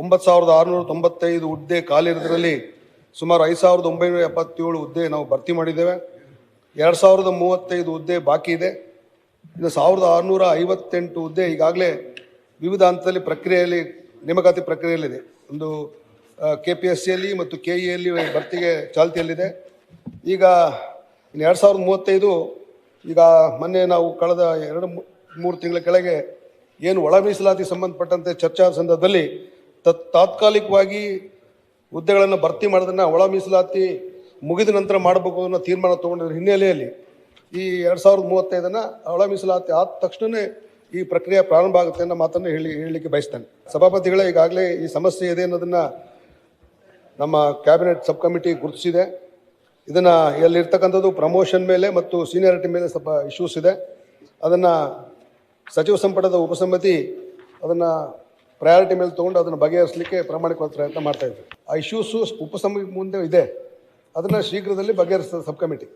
ಒಂಬತ್ತು ಸಾವಿರದ ಆರುನೂರ ತೊಂಬತ್ತೈದು ಹುದ್ದೆ ಖಾಲಿರೋದ್ರಲ್ಲಿ ಸುಮಾರು ಐದು ಸಾವಿರದ ಒಂಬೈನೂರ ಎಪ್ಪತ್ತೇಳು ಹುದ್ದೆ ನಾವು ಭರ್ತಿ ಮಾಡಿದ್ದೇವೆ. ಎರಡು ಸಾವಿರದ ಮೂವತ್ತೈದು ಹುದ್ದೆ ಬಾಕಿ ಇದೆ. ಇನ್ನು ಸಾವಿರದ ಆರುನೂರ ಐವತ್ತೆಂಟು ಹುದ್ದೆ ಈಗಾಗಲೇ ವಿವಿಧ ಹಂತದಲ್ಲಿ ಪ್ರಕ್ರಿಯೆಯಲ್ಲಿ, ನೇಮಕಾತಿ ಪ್ರಕ್ರಿಯೆಯಲ್ಲಿದೆ. ಒಂದು ಕೆ ಪಿ ಎಸ್ ಸಿಯಲ್ಲಿ ಮತ್ತು ಕೆ ಇಯಲ್ಲಿ ಭರ್ತಿಗೆ ಚಾಲ್ತಿಯಲ್ಲಿದೆ. ಈಗ ಇನ್ನು ಎರಡು ಸಾವಿರದ ಮೂವತ್ತೈದು, ಈಗ ಮೊನ್ನೆ ನಾವು ಕಳೆದ ಎರಡು ಮೂರು ತಿಂಗಳ ಕೆಳಗೆ ಏನು ಒಳ ಮೀಸಲಾತಿ ಸಂಬಂಧಪಟ್ಟಂತೆ ಚರ್ಚಾ ಸಂದರ್ಭದಲ್ಲಿ ತತ್ ತಾತ್ಕಾಲಿಕವಾಗಿ ಹುದ್ದೆಗಳನ್ನು ಭರ್ತಿ ಮಾಡೋದನ್ನು ಒಳ ಮೀಸಲಾತಿ ಮುಗಿದ ನಂತರ ಮಾಡಬೇಕು ಅನ್ನೋ ತೀರ್ಮಾನ ತಗೊಂಡಿರೋ ಹಿನ್ನೆಲೆಯಲ್ಲಿ ಈ ಎರಡು ಸಾವಿರದ ಮೂವತ್ತೈದನ್ನು ಒಳ ಮೀಸಲಾತಿ ಆದ ತಕ್ಷಣವೇ ಈ ಪ್ರಕ್ರಿಯೆ ಪ್ರಾರಂಭ ಆಗುತ್ತೆ ಅನ್ನೋ ಮಾತನ್ನು ಹೇಳಿ, ಹೇಳಲಿಕ್ಕೆ ಬಯಸ್ತೇನೆ. ಸಭಾಪತಿಗಳೇ, ಈಗಾಗಲೇ ಈ ಸಮಸ್ಯೆ ಇದೆ ಅನ್ನೋದನ್ನು ನಮ್ಮ ಕ್ಯಾಬಿನೆಟ್ ಸಬ್ ಕಮಿಟಿ ಗುರುತಿಸಿದೆ. ಇದನ್ನು ಎಲ್ಲಿರ್ತಕ್ಕಂಥದ್ದು ಪ್ರಮೋಷನ್ ಮೇಲೆ ಮತ್ತು ಸೀನಿಯಾರಿಟಿ ಮೇಲೆ ಸ್ವಲ್ಪ ಇಶ್ಯೂಸ್ ಇದೆ. ಅದನ್ನು ಸಚಿವ ಸಂಪುಟದ ಉಪಸಮಿತಿ ಅದನ್ನು ಪ್ರಯಾರಿಟಿ ಮೇಲೆ ತೊಗೊಂಡು ಅದನ್ನು ಬಗೆಹರಿಸಲಿಕ್ಕೆ ಪ್ರಾಮಾಣಿಕವಾದ ಪ್ರಯತ್ನ ಮಾಡ್ತಾ ಇದ್ದೀವಿ ಆ ಇಶ್ಯೂಸು ಉಪಸಮಿತಿ ಮುಂದೆ ಇದೆ. ಅದನ್ನು ಶೀಘ್ರದಲ್ಲಿ ಬಗೆಹರಿಸ್ತದೆ ಸಬ್ ಕಮಿಟಿ.